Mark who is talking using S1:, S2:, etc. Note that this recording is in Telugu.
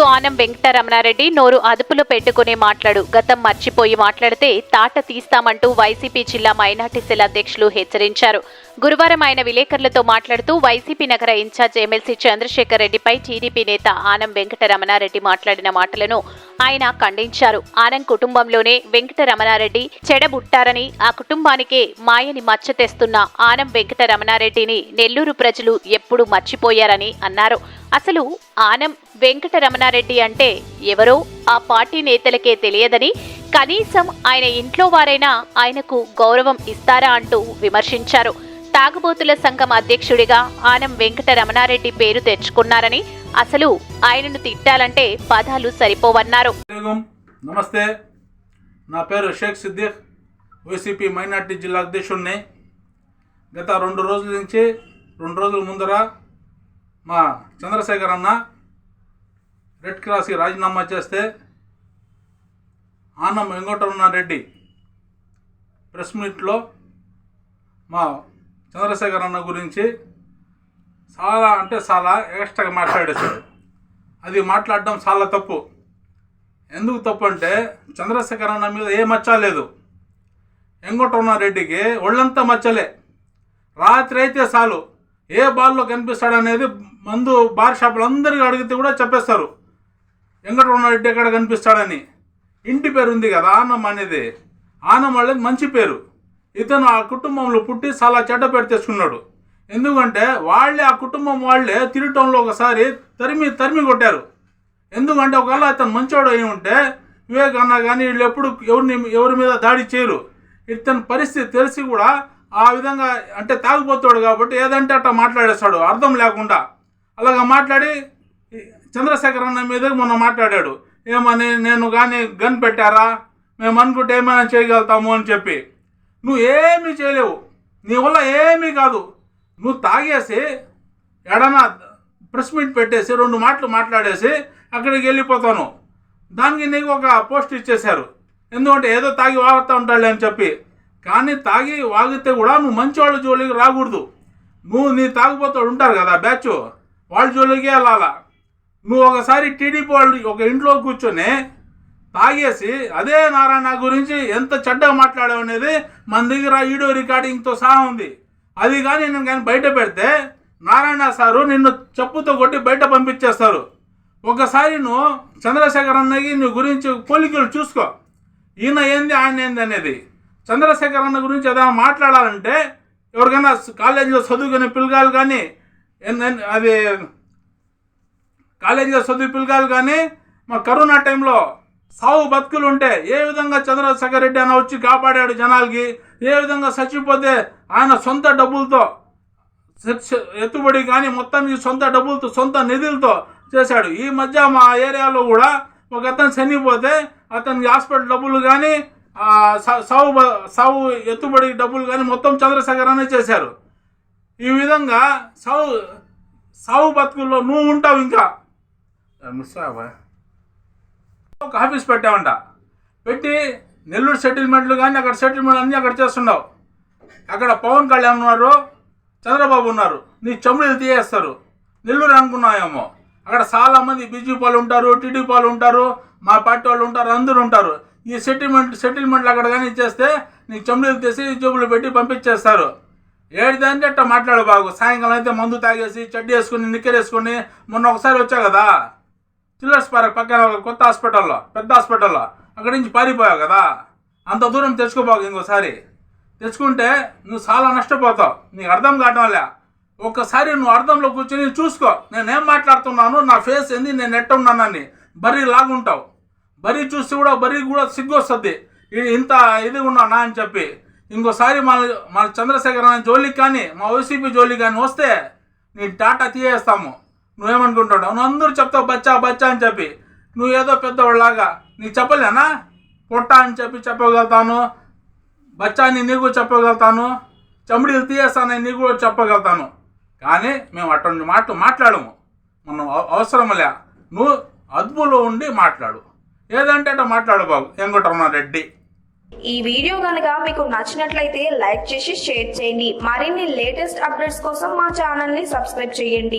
S1: ఆనం వెంకటరమణారెడ్డి నోరు అదుపులో పెట్టుకుని మాట్లాడు. గతం మర్చిపోయి మాట్లాడితే తాట తీస్తామంటూ వైసీపీ జిల్లా మైనార్టీ సెల్ అధ్యక్షులు హెచ్చరించారు. గురువారం ఆయన విలేకరులతో మాట్లాడుతూ వైసీపీ నగర ఇన్ఛార్జ్ ఎమ్మెల్సీ చంద్రశేఖర్ రెడ్డిపై టీడీపీ నేత ఆనం వెంకటరమణారెడ్డి మాట్లాడిన మాటలను ఆయన ఖండించారు. ఆనం కుటుంబంలోనే వెంకటరమణారెడ్డి చెడబుట్టారని ఆ కుటుంబానికే మాయని మచ్చ తెస్తున్న ఆనం వెంకటరమణారెడ్డిని నెల్లూరు ప్రజలు ఎప్పుడు మర్చిపోయారని అన్నారు. అసలు ఆనం వెంకటరమణారెడ్డి అంటే ఎవరో ఆ పార్టీ నేతలకే తెలియదని కనీసం ఆయన ఇంట్లో వారైనా ఆయనకు గౌరవం ఇస్తారా అంటూ విమర్శించారు. తాగుబోతుల సంఘం అధ్యక్షుడిగా ఆనం వెంకటరమణారెడ్డి పేరు తెచ్చుకున్నారని అసలు ఆయనను తిట్టాలంటే పదాలు సరిపోవన్నారు.
S2: నమస్తే. నా పేరు షేక్ సిద్దిక్. వైసీపీ మైనార్టీ జిల్లా అధ్యక్షుడిని గత రెండు రోజుల నుంచి రెండు రోజుల ముందర మా చంద్రశేఖర్ అన్న రెడ్ క్రాస్కి రాజీనామా చేస్తే ఆనం వెంకటరమణారెడ్డి ప్రెస్ మీట్లో మా చంద్రశేఖర్ అన్న గురించి చాలా అంటే చాలా ఎక్స్ట్రాగా మాట్లాడేశాడు. అది మాట్లాడడం చాలా తప్పు. ఎందుకు తప్పు అంటే చంద్రశేఖర్ అన్న మీద ఏ మచ్చ లేదు. రెడ్డికి ఒళ్ళంతా మచ్చలే. రాత్రి అయితే చాలు. ఏ బాల్లో కనిపిస్తాడనేది మందు బార్ షాపులు అందరికీ అడిగితే కూడా చెప్పేస్తారు. రెడ్డి ఎక్కడ కనిపిస్తాడని. ఇంటి పేరు ఉంది కదా ఆనం అనేది. ఆనం వాళ్ళకి మంచి పేరు. ఇతను ఆ కుటుంబంలో పుట్టి చాలా చెడ్డ పేరు తెచ్చుకున్నాడు. ఎందుకంటే వాళ్ళే ఆ కుటుంబం వాళ్ళే తిరగటంలో ఒకసారి తరిమి తరిమి కొట్టారు. ఎందుకంటే ఒకవేళ అతను మంచోడు అయి ఉంటే వివేక్ అన్న కానీ వీళ్ళు ఎప్పుడు ఎవరిని ఎవరి మీద దాడి చేయరు. ఇతని పరిస్థితి తెలిసి కూడా ఆ విధంగా అంటే తాగిపోతాడు కాబట్టి ఏదంటే అట్లా మాట్లాడేస్తాడు. అర్థం లేకుండా. అలాగా మాట్లాడి చంద్రశేఖర్ అన్న మీద మొన్న మాట్లాడాడు. ఏమని నేను కానీ గన్ పెట్టారా? మేము అనుకుంటే ఏమైనా చేయగలుగుతాము అని చెప్పి. నువ్వు ఏమీ చేయలేవు. నీ వల్ల ఏమీ కాదు. నువ్వు తాగేసి ఎడనా ప్రెస్ మీట్ పెట్టేసి రెండు మాటలు మాట్లాడేసి అక్కడికి వెళ్ళిపోతాను. దానికి నీకు ఒక పోస్ట్ ఇచ్చేశారు. ఎందుకంటే ఏదో తాగి వాగుతూ ఉంటాడులే అని చెప్పి. కానీ తాగి వాగితే కూడా నువ్వు మంచివాళ్ళ జోలికి రాకూడదు. నువ్వు నీ తాగుపోతాడు ఉంటారు కదా బ్యాచ్ వాళ్ళ జోలికి వెళ్ళాలా? నువ్వు ఒకసారి టీడీపీ వాళ్ళు ఒక ఇంట్లో కూర్చొని తాగేసి అదే నారాయణ గురించి ఎంత చెడ్డగా మాట్లాడావు అనేది మన దగ్గర వీడియో రికార్డింగ్తో సహా ఉంది. అది కానీ నేను కానీ బయట పెడితే నారాయణ సారు నిన్ను చెప్పుతో కొట్టి బయట పంపించేస్తారు. ఒకసారి నువ్వు చంద్రశేఖర్ అన్నకి నీ గురించి పోలికలు చూసుకో. ఈయన ఏంది ఆయన ఏంది అనేది. చంద్రశేఖర్ అన్న గురించి ఏదైనా మాట్లాడాలంటే ఎవరికైనా కాలేజీలో చదువుకునే పిల్లగాలు కానీ ఎన్- అది కాలేజీలో చదువు పిల్లగాలు కానీ మా కరోనా టైంలో సావు బతుకులు ఉంటే ఏ విధంగా చంద్రశేఖర్ రెడ్డి అన్న వచ్చి కాపాడాడు జనాలకి ఏ విధంగా చచ్చిపోతే ఆయన సొంత డబ్బులతో ఎత్తుబడి కానీ మొత్తం ఈ సొంత డబ్బులతో సొంత నిధులతో చేశాడు. ఈ మధ్య మా ఏరియాలో కూడా ఒక అతను చనిపోతే అతనికి హాస్పిటల్ డబ్బులు కానీ సా- సావు సావు ఎత్తుబడి డబ్బులు కానీ మొత్తం చంద్రశేఖర్ అనే చేశారు. ఈ విధంగా సావు సావు బతుకుల్లో నువ్వు ఉంటావు ఇంకా. మిస్ అవ్వా ఒక ఆఫీస్ పెట్టామంట పెట్టి నెల్లూరు సెటిల్మెంట్లు కానీ అక్కడ సెటిల్మెంట్ అన్నీ అక్కడ చేస్తున్నావు. అక్కడ పవన్ కళ్యాణ్ ఉన్నారు చంద్రబాబు ఉన్నారు. నీ చెమ్ముడు తీయేస్తారు. నెల్లూరు అనుకున్నావేమో. అక్కడ చాలా మంది బీజేపీ వాళ్ళు ఉంటారు టీడీపీ వాళ్ళు ఉంటారు మా పార్టీ వాళ్ళు ఉంటారు అందరూ ఉంటారు. ఈ సెటిల్మెంట్ సెటిల్మెంట్లు అక్కడ కానీ ఇచ్చేస్తే నీ చెమ్ముడు తీసి జేబులు పెట్టి పంపించేస్తారు. ఏడిదంటే అట్ట మాట్లాడు బాగు సాయంకాలం అయితే మందు తాగేసి చెడ్డ వేసుకుని నిక్కర్ మొన్న ఒకసారి వచ్చా కదా? చిల్లర్స్ పార్క్ పక్కన కొత్త హాస్పిటల్లో పెద్ద హాస్పిటల్లో. అక్కడి నుంచి పారిపోయావు కదా? అంత దూరం తెచ్చుకోబాకు ఇంకోసారి. తెచ్చుకుంటే నువ్వు చాలా నష్టపోతావు. నీకు అర్థం కావటం లే ఒక్కసారి నువ్వు అర్థంలో కూర్చొని చూసుకో. నేనేం మాట్లాడుతున్నాను నా ఫేస్ ఏంది నేను ఎట్ట ఉన్నానని. బరీ లాగుంటావు. బరీ చూసి కూడా బరీ కూడా సిగ్గు వస్తుంది ఇంత ఇది ఉన్నానా అని చెప్పి. ఇంకోసారి మన మన చంద్రశేఖర్ అనే జోలికి కానీ మా వైసీపీ జోలికి కానీ వస్తే నేను టాటా తీయేస్తాము. నువ్వేమనుకుంటావు? నువ్వు అందరూ చెప్తావు బచ్చా బచ్చా అని చెప్పి. నువ్వు ఏదో పెద్దవాళ్ళలాగా నీకు చెప్పలేనా? పొట్ట అని చెప్పి చెప్పగలుగుతాను. బచ్చా అని నీకు చెప్పగలుగుతాను. చమిడీలు తీయేస్తానని నీకు కూడా చెప్పగలుగుతాను. కానీ మేము అటువంటి మాటలు మాట్లాడము. మనం అవ- అవసరమలే. నువ్వు అదుపులో ఉండి మాట్లాడు. ఏదంటే అట్లా మాట్లాడు బాబు. వెంకటరమణారెడ్డి.
S3: ఈ వీడియో కనుక మీకు నచ్చినట్లయితే లైక్ చేసి షేర్ చేయండి. మరిన్ని లేటెస్ట్ అప్డేట్స్ కోసం మా ఛానల్ని సబ్స్క్రైబ్ చేయండి.